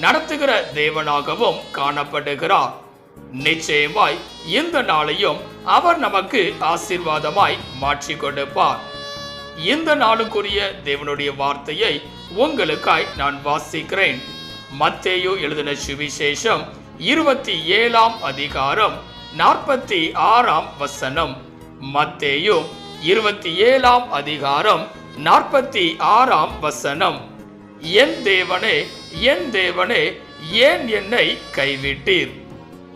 நடத்துகிற தேவனாகவும் காணப்படுகிறார். நிச்சயமாய் இந்த நாளையும் அவர் நமக்கு ஆசீர்வாதமாய் மாற்றி கொடுப்பார். இந்த நாளுக்குரிய தேவனுடைய வார்த்தையை உங்களுக்காய் நான் வாசிக்கிறேன். மத்தேயு எழுதின சுவிசேஷம் இருபத்தி ஏழாம் அதிகாரம் நாற்பத்தி ஆறாம் வசனம். மத்தேயு இருபத்தி ஏழாம் அதிகாரம் நாற்பத்தி ஆறாம் வசனம். என் தேவனே என் தேவனே ஏன் என்னை கைவிட்டீர்?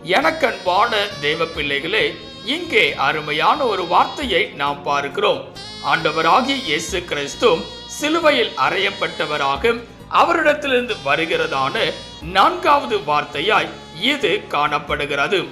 எனக்கன்பான தேவ பிள்ளைகளே இங்கே அருமையான ஒரு வார்த்தையை நாம் பார்க்கிறோம். ஆண்டவராகிய இயேசு கிறிஸ்தும் சிலுவையில் அறையப்பட்டவராக அவரிடத்திலிருந்து வருகிறதான நான்காவது வார்த்தையாய் இது காணப்படுகிறது.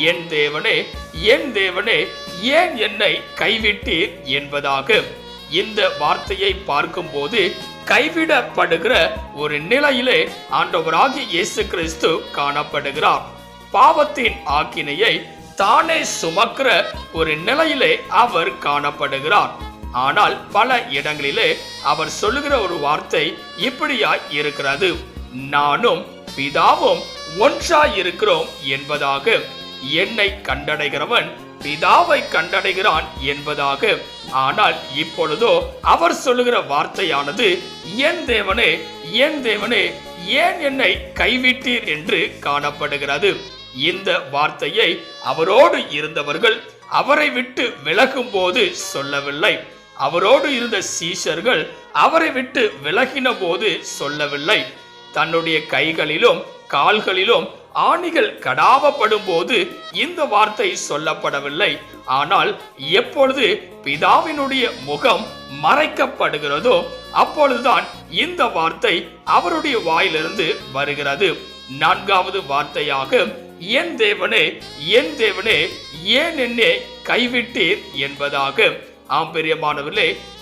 என் தேவனே என் தேவனே ஏன் என்னை கைவிட்டீர் என்பதாக. இந்த வார்த்தையை பார்க்கும்போது கைவிடப்படுகிற ஒரு நிலையிலே ஆண்டவராகிய இயேசு கிறிஸ்து காணப்படுகிறார். பாவத்தின் ஆக்கினையை தானே சுமக்கிற ஒரு நிலையிலே அவர் காணப்படுகிறார். ஆனால் பல இடங்களிலே அவர் சொல்லுகிற ஒரு வார்த்தை இப்படியாய் இருக்கிறது. நானும் பிதாவும் ஒன்றாய் இருக்கிறோம் என்பதாக என்னை கண்டடைகிறவன் பிதாவை கண்டடைகிறான் என்பதாக. ஆனால் இப்பொழுதோ அவர் சொல்லுகிற வார்த்தையானது என் தேவனே என் தேவனே ஏன் என்னை கைவிட்டீர்? என்று காணப்படுகிறது. இந்த வார்த்தையை அவரோடு இருந்தவர்கள் அவரை விட்டு விலகும் போது சொல்லவில்லை. அவரோடு இருந்த சீஷர்கள் அவரை விட்டு விலகின போது சொல்லவில்லை. தன்னுடைய கைகளிலும் கால்களிலும் ஆணிகள் கடாவப்படும் போது இந்த வார்த்தை சொல்லப்படவில்லை. ஆனால் எப்பொழுது பிதாவினுடைய முகம் மறைக்கப்படுகிறதோ அப்பொழுதுதான் இந்த வார்த்தை அவருடைய வாயிலிருந்து வருகிறது. நான்காவது வார்த்தையாக என் தேவனே என் தேவனே ஏன் என்னே கைவிட்டீர்? என்பதாக. ஆம்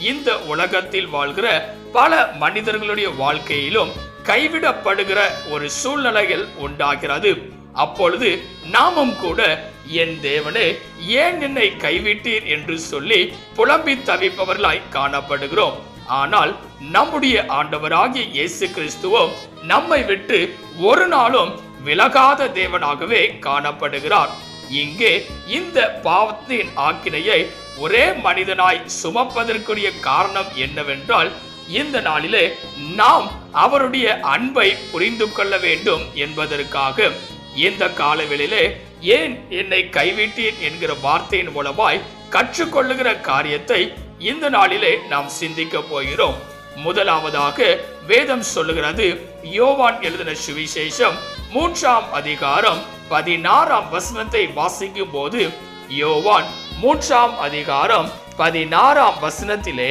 இந்த உலகத்தில் வாழ்கிற பல மனிதர்களுடைய வாழ்க்கையிலும் கைவிடப்படுகிற ஒரு சூழ்நிலைகள் உண்டாகிறது. அப்பொழுது நாமும் கூட என் தேவனே ஏன் என்னை கைவிட்டீர்? என்று சொல்லி புலம்பி தவிப்பவர்களாய் காணப்படுகிறோம். ஆனால் நம்முடைய ஆண்டவராகிய இயேசு கிறிஸ்துவோ நம்மை விட்டு ஒரு நாளும் விலகாத தேவனாகவே காணப்படுகிறார். இங்கே இந்த பாவத்தின் ஆக்கினையை ஒரே மனிதனாய் சுமப்பதற்குரிய காரணம் என்னவென்றால் இந்த நாளிலே நாம் அவருடைய அன்பை புரிந்து கொள்ள வேண்டும் என்பதற்காக இந்த காலவெளியிலே ஏன் என்னை கைவிட்டேன் என்கிற வார்த்தையின் மூலமாய் கற்றுக்கொள்ளுகிற காரியத்தை இந்த நாளிலே நாம் சிந்திக்க போகிறோம். முதலாவதாக வேதம் சொல்லுகிறது யோவான் எழுதின சுவிசேஷம் மூன்றாம் அதிகாரம் பதினாறாம் வசனத்தை வாசிக்கும் போது யோவான் மூன்றாம் அதிகாரம் பதினாறாம் வசனத்திலே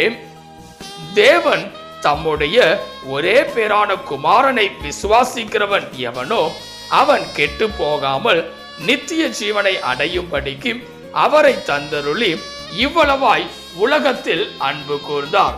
தேவன் தம்முடைய ஒரே பேரான குமாரனை விசுவாசிக்கிறவன் எவனோ அவன் கெட்டு போகாமல் நித்திய ஜீவனை அடையும்படிக்கு அவரை தந்தருளி இவ்வளவாய் உலகத்தில் அன்பு கூர்ந்தார்.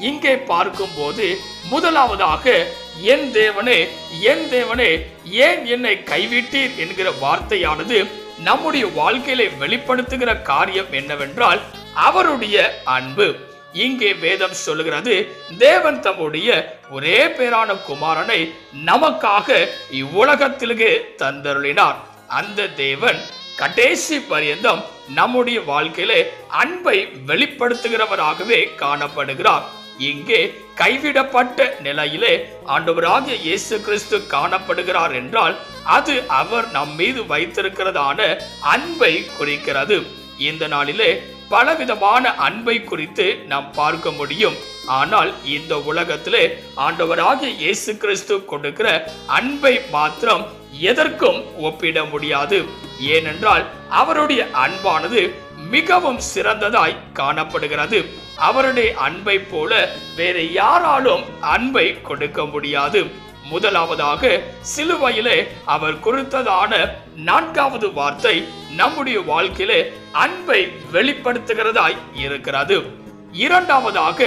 இங்கே பார்க்கும்போது முதலாவதாக என் தேவனே என் தேவனே ஏன் என்னை கைவிட்டீர்? என்கிற வார்த்தையானது நம்முடைய வாழ்க்கையில வெளிப்படுத்துகிற காரியம் என்னவென்றால் அவருடைய அன்பு. இங்கே வேதம் சொல்லுகிறது தேவன் தம்முடைய ஒரே பேரான குமாரனை நமக்காக இவ்வுலகத்திலே தந்தருளினார். அந்த தேவன் கடைசி பரியந்தம் நம்முடைய வாழ்க்கையிலே அன்பை வெளிப்படுத்துகிறவராகவே காணப்படுகிறார். இங்கே கைவிடப்பட்ட நிலையிலே ஆண்டவராகிய இயேசு கிறிஸ்து காணப்படுகிறார் என்றால் அது அவர் நம் மீது வைத்திருக்கிறதான அன்பை குறிக்கிறது. இந்த நாளிலே பலவிதமான அன்பை குறித்து நாம் பார்க்க முடியும். ஆனால் இந்த உலகத்திலே ஆண்டவராகிய இயேசு கிறிஸ்து கொடுக்கிற அன்பை மாத்திரம் எதற்கும் ஒப்பிட முடியாது. ஏனென்றால் அவருடைய அன்பானது மிகவும் சிறந்ததாய் காணப்படுகிறது. அவருடைய அன்பை போல வேற யாராலும் அன்பை கொடுக்க முடியாது. முதலாவதாக சிலுவையிலே அவர் குறித்ததான நான்காவது வார்த்தை நம்முடைய வாழ்க்கையிலே அன்பை வெளிப்படுத்துகிறதாய் இருக்கிறது. இரண்டாவதாக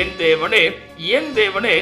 என் தேவனே என் தேவனே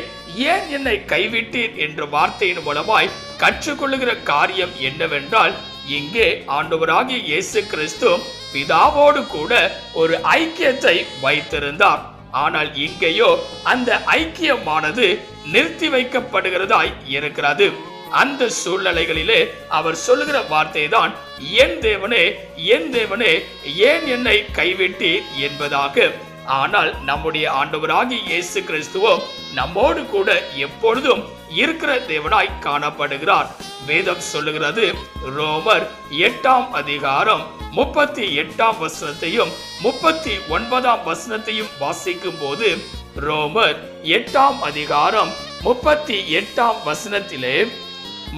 ஏன் என்னை கைவிட்டீர்? என்ற வார்த்தையின் மூலமாய் கற்றுக்கொள்ளுகிற காரியம் என்னவென்றால் இங்கே ஆண்டவராகிய இயேசு கிறிஸ்து பிதாவோடு கூட ஒரு ஐக்கியத்தை வைத்திருந்தார். ஆனால் இங்கேயோ அந்த ஐக்கியமானது நிறுத்தி வைக்கப்படுகிறதாய் இருக்கிறது. அந்த சூழ்நிலைகளிலே அவர் சொல்லுகிற வார்த்தை தான் என் தேவனே என் தேவனே ஏன் என்னை கைவிட்டீர்? என்பதாக. ஆனால் நம்முடைய ஆண்டவராகி இயேசு கிறிஸ்துவோ நம்மோடு கூட எப்பொழுதும் இருக்கிற தேவனாய் காணப்படுகிறார். வேதம் சொல்லுகிறது ரோமர் எட்டாம் அதிகாரம் முப்பத்தி எட்டாம் வசனத்தையும் முப்பத்தி ஒன்பதாம் வசனத்தையும் வாசிக்கும் போது ரோமர் எட்டாம் அதிகாரம் முப்பத்தி எட்டாம் வசனத்திலே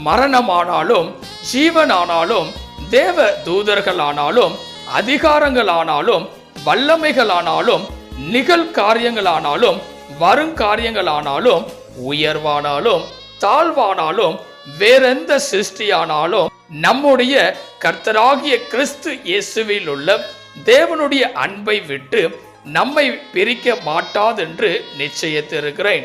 மரணமானாலும் ஜீவனானாலும் தேவ தூதர்களானாலும் அதிகாரங்களானாலும் வல்லமைகளானாலும் நிகழ்காரியங்களானாலும் வருங்காரியங்களானாலும் உயர்வானாலும் தாழ்வானாலும் வேறெந்த சிருஷ்டியானாலும் நம்முடைய கர்த்தராகிய கிறிஸ்து இயேசுவில் உள்ள தேவனுடைய அன்பை விட்டு நம்மை பிரிக்க மாட்டாதென்று நிச்சயித்திருக்கிறேன்.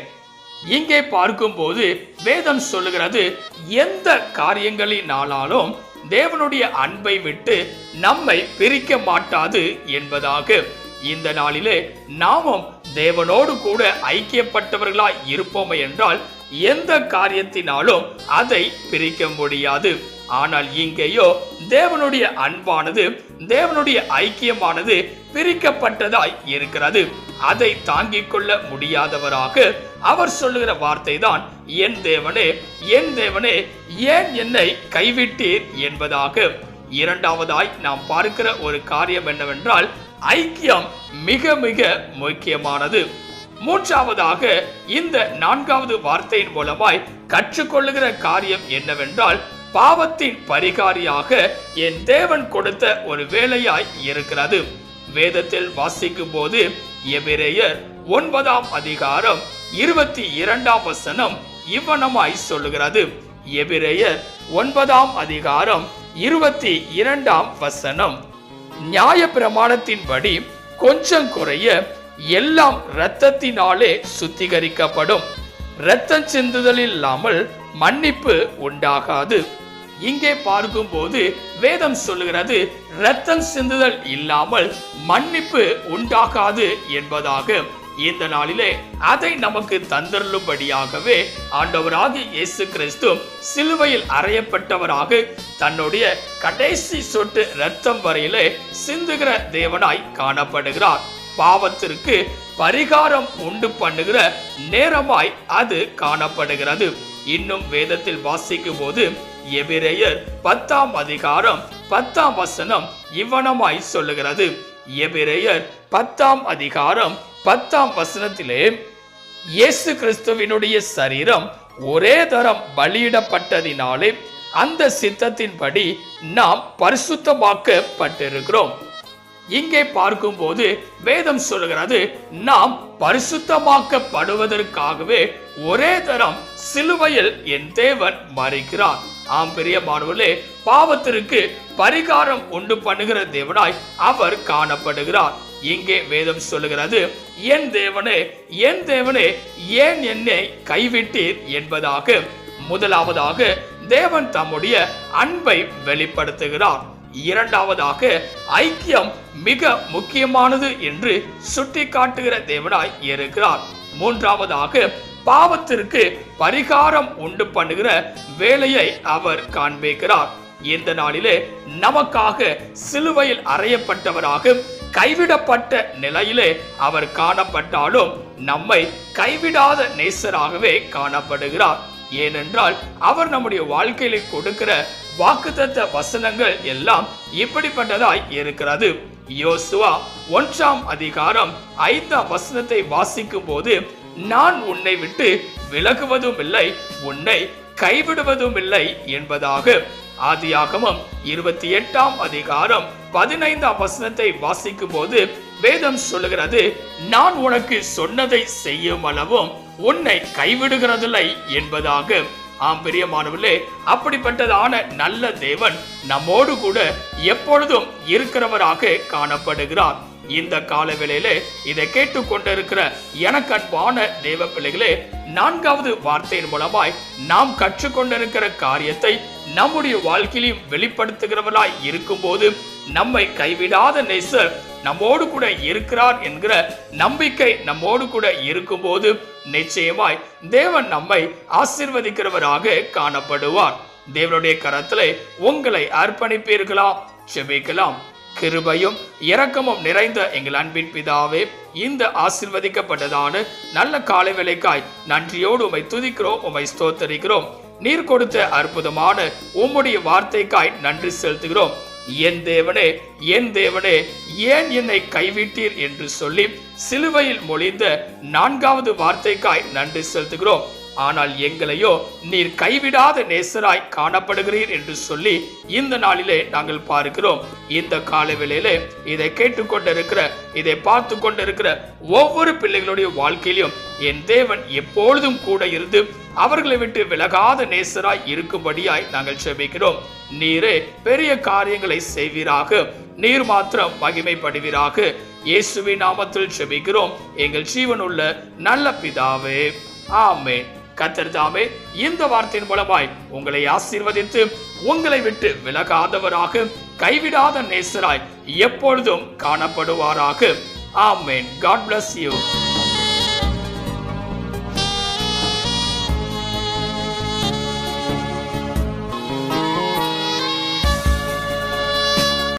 இங்கே பார்க்கும்போது வேதம் சொல்லுகிறது எந்த காரியங்களினாலும் தேவனுடைய அன்பை விட்டு நம்மை பிரிக்க மாட்டாது என்பதாக. இந்த நாளிலே நாமும் தேவனோடு கூட ஐக்கியப்பட்டவர்களாய் இருப்போமே என்றால் எந்த காரியத்தினாலும் அதை பிரிக்க முடியாது. ஆனால் இங்கேயோ தேவனுடைய அன்பானது தேவனுடைய ஐக்கியமானது பிரிக்கப்பட்டதாய் இருக்கிறது. அதை தாங்கிக் கொள்ள முடியாதவராக அவர் சொல்லுகிற வார்த்தை தான் என் தேவனே என் தேவனே ஏன் என்னை கைவிட்டீர்? என்பதாக. இரண்டாவதாய் நாம் பார்க்கிற ஒரு காரியம் என்னவென்றால் ஐக்கியம் மிக மிக முக்கியமானது. மூன்றாவதாக இந்த நான்காவது வார்த்தையின் மூலமாய் கற்றுக்கொள்ளுகிற காரியம் என்னவென்றால் பாவத்தின் பரிகாரியாக என் தேவன் கொடுத்த ஒரு வேலையாய் இருக்கிறது. வேதத்தில் வாசிக்கும் போது எபிரேயர் ஒன்பதாம் அதிகாரம் இருபத்தி இரண்டாம் வசனம் இவ்வனமாய் சொல்லுகிறது. எபிரேயர் ஒன்பதாம் அதிகாரம் இருபத்தி இரண்டாம் வசனம். நியாய பிரமாணத்தின்படி கொஞ்சம் குறைய எல்லாம் இரத்தத்தினாலே சுத்திகரிக்கப்படும். இரத்தம் சிந்துதல் இல்லாமல் மன்னிப்பு உண்டாகாது. இங்கே பார்க்கும்போது வேதம் சொல்லுகிறது ரத்தம் சிந்துதல் இல்லாமல் மன்னிப்பு உண்டாகாது என்பதாக. இந்த நாளிலே அதை நமக்கு தந்தருளும்படியாகவே ஆண்டவராக இயேசு கிறிஸ்து சிலுவையில் அறையப்பட்டவராக தன்னுடைய கடைசி சொட்டு இரத்தம் வரையிலே சிந்துகிற தேவனாய் காணப்படுகிறார். பாவத்திற்கு பரிகாரம் உண்டு பண்ணுகிற நேரமாய் அது காணப்படுகிறது. இன்னும் வேதத்தில் வாசிக்கும் போது எபிரேயர் பத்தாம் அதிகாரம் பத்தாம் வசனம் இவ்வனமாய் சொல்லுகிறது. எபிரேயர் பத்தாம் அதிகாரம் பத்தாம் வசனத்திலே இயேசு கிறிஸ்துவினுடைய சரீரம் ஒரே தரம் பலியிடப்பட்டதினாலே அந்த சித்தத்தின்படி நாம் பரிசுத்தமாக்கப்பட்டிருக்கிறோம். இங்கே பார்க்கும்போது வேதம் சொல்லுகிறது நாம் பரிசுத்தமாக்கப்படுவதற்காகவே ஒரே தரம் சிலுவையில் என் தேவன் மறிக்கிறார். ஆம் பிரியமானவர்களே பாவத்திற்கு பரிகாரம் உண்டு பண்ணுகிற தேவனாய் அவர் காணப்படுகிறார். இங்கே வேதம் சொல்லுகிறது என் தேவனே என் தேவனே ஏன் என்னை கைவிட்டீர்? என்பதாக. முதலாவதாக தேவன் தம்முடைய அன்பை வெளிப்படுத்துகிறார். இரண்டாவதாக ஐக்கியம் மிக முக்கியமானது என்று சுட்டிக்காட்டுகிற தேவனாய் இருக்கிறார். மூன்றாவதாக பாவத்திற்கு பரிகாரம் உண்டு பண்ணுகிற வேலையை அவர் காண்பிக்கிறார். இந்த நாளிலே நமக்காக சிலுவையில் அறையப்பட்டவராக கைவிடப்பட்ட நிலையிலே அவர் காணப்பட்டாலும் நம்மை கைவிடாத நேசராகவே காணப்படுகிறார். ஏனென்றால் அவர் நம்முடைய வாழ்க்கையில கொடுக்கிற வாக்குத்தத்த வசனங்கள் எல்லாம் இப்படிப்பட்டதாய் இருக்கிறது. யோசுவா ஒன்றாம் அதிகாரம் ஐந்தாம் வசனத்தை வாசிக்கும் போது நான் உன்னை விட்டு விலகுவதும் இல்லை உன்னை கைவிடுவதும் இல்லை என்பதாக ஆதியாகமம் இருபத்தி எட்டாம் அதிகாரம் பதினைந்தாம் வசனத்தை வாசிக்கும் போது வேதம் சொல்லுகிறது நான் உனக்கு சொன்னதை செய்யும் அளவும் உன்னை கைவிடுகிறதில்லை என்பதாக ஆம் பிரியமானவர்களே அப்படிப்பட்டதான நல்ல தேவன் நம்மோடு கூட எப்பொழுதும் இருக்கிறவராக காணப்படுகிறார். இந்த கால வேளையிலே இதை கேட்டுக்கொண்டிருக்கிற எனக்கு அன்பான தேவ பிள்ளைகளே நான்காவது வார்த்தையின் மூலமாய் நாம் கற்றுக்கொண்டிருக்கிற காரியத்தை நம்முடைய வாழ்க்கையிலும் வெளிப்படுத்துகிறவராய் இருக்கும்போது நம்மை கைவிடாத நேசர் நம்மோடு கூட இருக்கிறார் என்கிற நம்பிக்கை நம்மோடு கூட இருக்கும்போது நிச்சயமாய் தேவன் நம்மை ஆசிர்வதிக்கிறவராக காணப்படுவார். தேவனுடைய கரத்திலே உங்களை அர்ப்பணிப்பீர்களா? செபிக்கலாம். கிருபையும் இரக்கமும் நிறைந்த எங்கள் அன்பின் பிதாவே இந்த ஆசிர்வதிக்கப்பட்டதான நல்ல காலை வேலைக்காய் நன்றியோடு உமை துதிக்கிறோம் உமை ஸ்தோத்தரிக்கிறோம். நீர் கொடுத்த அற்புதமான உம்முடைய வார்த்தைக்காய் நன்றி செலுத்துகிறோம். என் தேவனே என் தேவனே ஏன் என்னை கைவிட்டீர் என்று சொல்லி சிலுவையில் மொழிந்த நான்காவது வார்த்தைக்காய் நன்றி செலுத்துகிறோம். ஆனால் எங்களையோ நீர் கைவிடாத நேசராய் காணப்படுகிறீர் என்று சொல்லி இந்த நாளிலே நாங்கள் பார்க்கிறோம். இந்த கால வேளையிலே இதை கேட்டுக்கொண்டிருக்கிற இதை பார்த்து கொண்டிருக்கிற ஒவ்வொரு பிள்ளைகளுடைய வாழ்க்கையிலும் என் தேவன் எப்பொழுதும் கூட இருந்து அவர்களை விட்டு விலகாத நேசராய் இருக்கும்படியாய் நாங்கள் செபிக்கிறோம். நீரே பெரிய காரியங்களை செய்வீராக. நீர் மாத்திரம் மகிமைப்படுவீராக. இயேசுவின் நாமத்தில் செபிக்கிறோம். எங்கள் ஜீவனுள்ள நல்ல பிதாவே. ஆமேன். கத்தர் தாமே இந்த வார்த்தையின் மூலமாய் உங்களை ஆசீர்வதித்து உங்களை விட்டு விலகாதவராக கைவிடாத நேசராய் எப்பொழுதும் காணப்படுவாராக. ஆமேன். God bless you